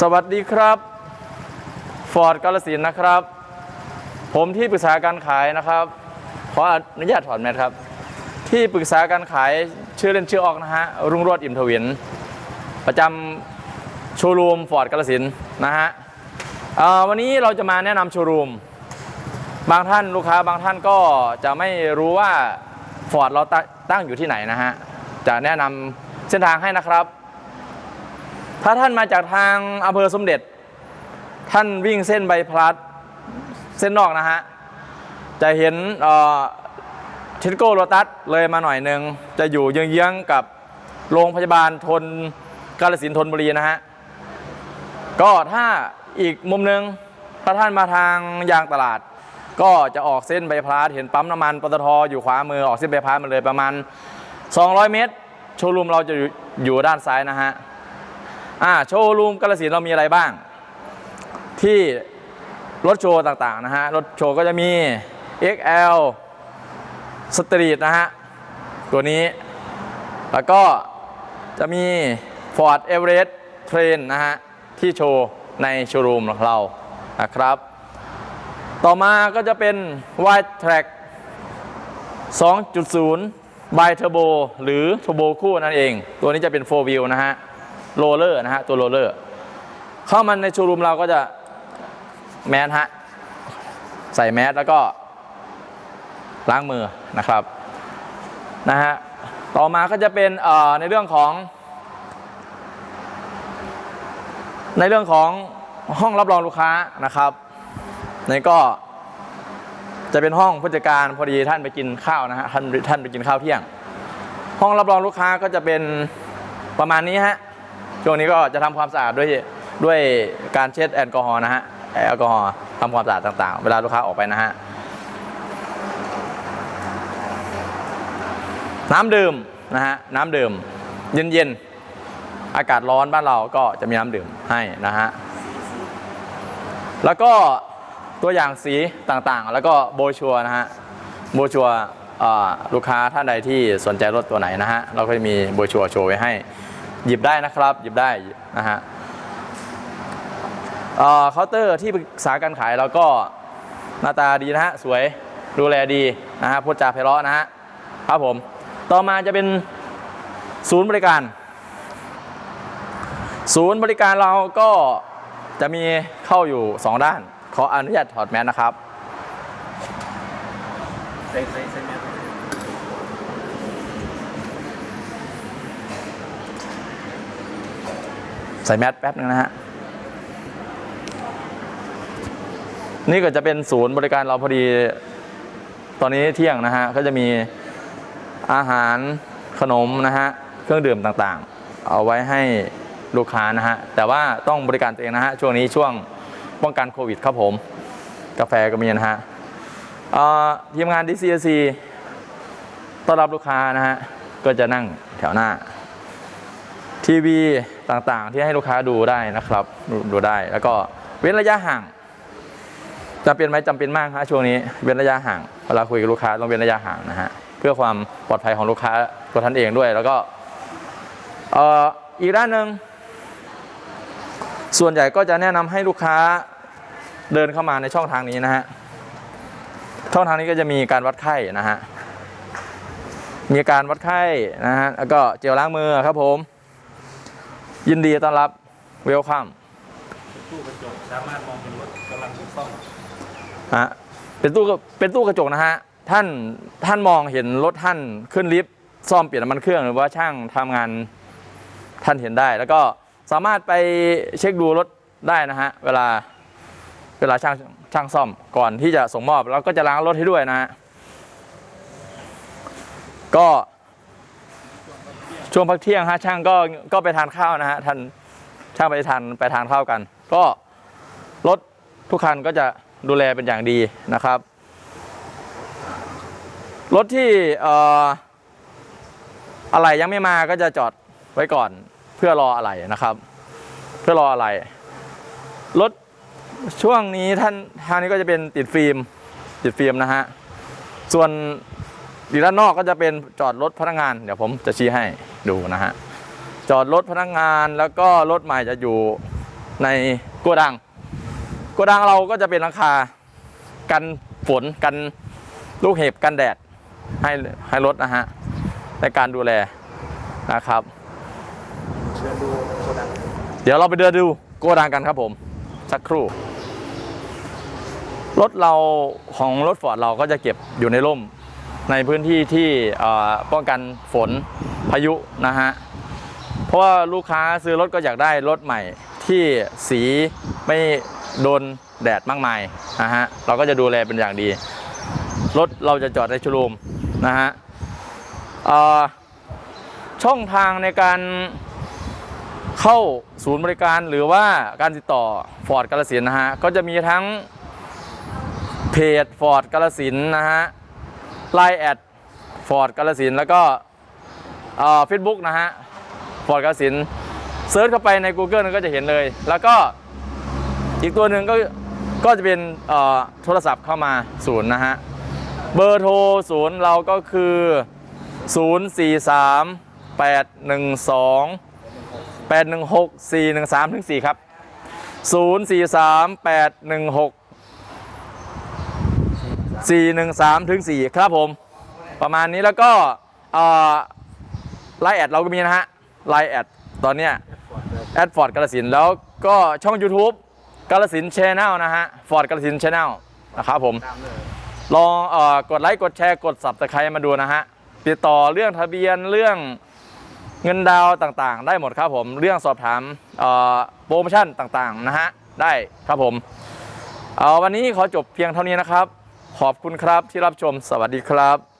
สวัสดีครับฟอร์ดกาลสินนะครับ ผมที่ปรึกษาการขายนะครับ ขออนุญาตถอดแมสครับ ที่ปรึกษาการขายชื่อเล่นชื่อออกนะฮะรุ่งโรจน์อิ่มทวิน ประจำโชว์รูมฟอร์ดกาลสินนะฮะวันนี้เราจะมาแนะนำโชว์รูม บางท่านลูกค้าบางท่านก็จะไม่รู้ว่าฟอร์ดเราตั้งอยู่ที่ไหนนะฮะจะแนะนำเส้นทางให้นะครับ ถ้าท่านมาจากทางอำเภอสมเด็จ ท่านวิ่งเส้นใบพลัดเส้นนอกนะฮะ จะเห็นเทสโก้โรตัสเลยมาหน่อยหนึ่ง จะอยู่เยื้องๆกับโรงพยาบาลทนกาลสินธุ์ธนบุรีนะฮะ ก็ถ้าอีกมุมหนึ่งถ้าท่านมาทางยางตลาด ก็จะออกเส้นใบพลาดเห็นปั๊มน้ำมันปตทอยู่ขวามือออกเส้นใบพลาดมาเลยประมาณ 200 เมตร โชว์รูมเราจะอยู่ด้านซ้ายนะฮะ อ่าโชว์รูมกาลสินเรามีอะไรบ้าง ที่รถโชว์ต่างๆนะฮะ รถโชว์ก็จะมี XL Street นะฮะ ตัวนี้ แล้วก็จะมี Ford Everest Train นะฮะ ที่โชว์ในโชว์รูมของเรานะครับ ต่อมาก็จะเป็น Wide Track 2.0 by Turbo หรือ Turbo คู่นั่นเอง ตัวนี้จะเป็น 4 wheel นะฮะ โรเลอร์นะฮะตัวโรเลอร์เข้ามาในโชว์รูมเราก็จะแมสฮะใส่แมสแล้วก็ล้างมือนะครับนะฮะต่อมาก็จะเป็นเอ่อในเรื่องของ ในเรื่องของห้องรับรองลูกค้านะครับนี่ก็จะเป็นห้องผู้จัดการพอดีท่านไปกินข้าวนะฮะท่านท่านไปกินข้าวเที่ยง ห้องรับรองลูกค้าก็จะเป็นประมาณนี้ฮะ ช่วงนี้ก็จะทำความสะอาดด้วยด้วยการเช็ดแอลกอฮอล์นะฮะแอลกอฮอล์ทำความสะอาดต่างๆ เวลาลูกค้าออกไปนะฮะน้ำดื่มนะฮะน้ำดื่ม เย็นๆอากาศร้อนบ้านเราก็จะมีน้ำดื่มให้นะฮะแล้วก็ตัวอย่างสีต่างๆ แล้วก็โบชัวนะฮะโบชัวลูกค้าท่านใดที่สนใจรถตัวไหนนะฮะเราก็จะมีโบชัวโชว์ไว้ให้ หยิบได้นะครับหยิบได้นะฮะเอ่อเคาน์เตอร์ที่ปรึกษาการขายเราก็หน้าตาดีนะฮะสวยดูแลดีนะฮะพูดจาไพเราะนะฮะครับผม ต่อมาจะเป็นศูนย์บริการ ศูนย์บริการเราก็จะมีเข้าอยู่ 2 ด้าน ขออนุญาตถอดแมสนะครับ ใส่ใส่ใส่แมส ใส่แมสแป๊บนึงนะฮะ นี่ก็จะเป็นศูนย์บริการเราพอดี ตอนนี้เที่ยงนะฮะ ก็จะมีอาหารขนมนะฮะ เครื่องดื่มต่างๆ เอาไว้ให้ลูกค้านะฮะ แต่ว่าต้องบริการตัวเองนะฮะ ช่วงนี้ช่วงป้องกันโควิดครับผม กาแฟก็มีนะฮะทีมงาน DCC ต้อนรับลูกค้านะฮะ ก็จะนั่งแถวหน้า ทีวีต่างๆ ที่ให้ลูกค้าดูได้นะครับดูดูได้ แล้วก็เว้นระยะห่างจำเป็นไหมจำเป็นมากฮะช่วงนี้เว้นระยะห่างเวลาคุยกับลูกค้าต้องเว้นระยะห่างนะฮะเพื่อความปลอดภัยของลูกค้าตัวท่านเองด้วย แล้วก็เอ่ออีกด้านหนึ่งส่วนใหญ่ก็จะแนะนำให้ลูกค้าเดินเข้ามาในช่องทางนี้นะฮะช่องทางนี้ก็จะมีการวัดไข้นะฮะมีการวัดไข้นะฮะแล้วก็เจลล้างมือครับผม ยินดีต้อนรับเวลคัมตู้กระจกสามารถมองเห็นรถกำลังซ่อมฮะเป็นตู้กระเป็นตู้กระจกนะฮะท่านท่านมองเห็นรถท่านขึ้นลิฟต์ซ่อมเปลี่ยนน้ำมันเครื่องหรือว่าช่างทำงานท่านเห็นได้ แล้วก็สามารถไปเช็คดูรถได้นะฮะเวลาเวลาช่างช่างซ่อมก่อนที่จะส่งมอบเราก็จะล้างรถให้ด้วยนะฮะก็ ช่วงพักเที่ยงฮะช่างก็ก็ไปทานข้าวนะฮะท่านช่างไปทานไปทานข้าวกัน ก็รถทุกคันก็จะดูแลเป็นอย่างดีนะครับ รถที่เอ่ออะไรยังไม่มาก็จะจอดไว้ก่อนเพื่อรออะไรนะครับ เพื่อรออะไรรถช่วงนี้ท่านทางนี้ก็จะเป็นติดฟิล์มติดฟิล์มนะฮะส่วน อยู่ด้านนอกก็จะเป็นจอดรถพนักงาน เดี๋ยวผมจะชี้ให้ดูนะฮะ จอดรถพนักงานแล้วก็รถใหม่จะอยู่ในโกดัง โกดังเราก็จะเป็นหลังคากันฝนกันลูกเห็บกันแดดให้ให้รถนะฮะในการดูแลนะครับ เดินดูโกดังเดี๋ยวเราไปเดินดูโกดังกันครับผม สักครู่ รถเราของรถฟอร์ดเราก็จะเก็บอยู่ในร่ม ในพื้นที่ที่ป้องกันฝนพายุนะฮะเพราะว่าลูกค้าซื้อรถก็อยากได้รถใหม่ที่สีไม่โดนแดดมากมายนะฮะเราก็จะดูแลเป็นอย่างดี รถเราจะจอดในชว์รูมนะฮะช่องทางในการเข้าศูนย์บริการหรือว่าการติดต่อฟอร์ดกาลสินนะฮะก็จะมีทั้งเพจฟอร์ดกาลสินนะฮะ ไลน์แอดฟอร์ดกาลสินแล้วก็เฟซบุ๊กนะฮะฟอร์ดกาลสินเซิร์ชเข้าไปใน Google ก็จะเห็นเลย แล้วก็อีกตัวหนึ่งก็ก็จะเป็นโทรศัพท์เข้ามาศูนย์นะฮะ เบอร์โทรศูนย์เราก็คือ 043 812 816 413ถึง4ครับ 043 816 413ถึง4ครับผม ประมาณนี้แล้วก็ไลน์แอดเราก็มีนะฮะไลน์แอดตอนเนี้ยแอดฟอร์ดกาลสินแล้วก็ช่อง YouTube กาลสินชแนลนะฮะฟอร์ดกาลสินชแนลนะครับผม ลองอกดไลค์กดแชร์กด subscribe มาดูนะฮะ ติดต่อเรื่องทะเบียนเรื่องเงินดาวต่างๆ ได้หมดครับผม เรื่องสอบถามโปรโมชั่นต่างๆ นะฮะ ได้ครับผม วันนี้ขอจบเพียงเท่านี้นะครับ ขอบคุณครับที่รับชมสวัสดีครับ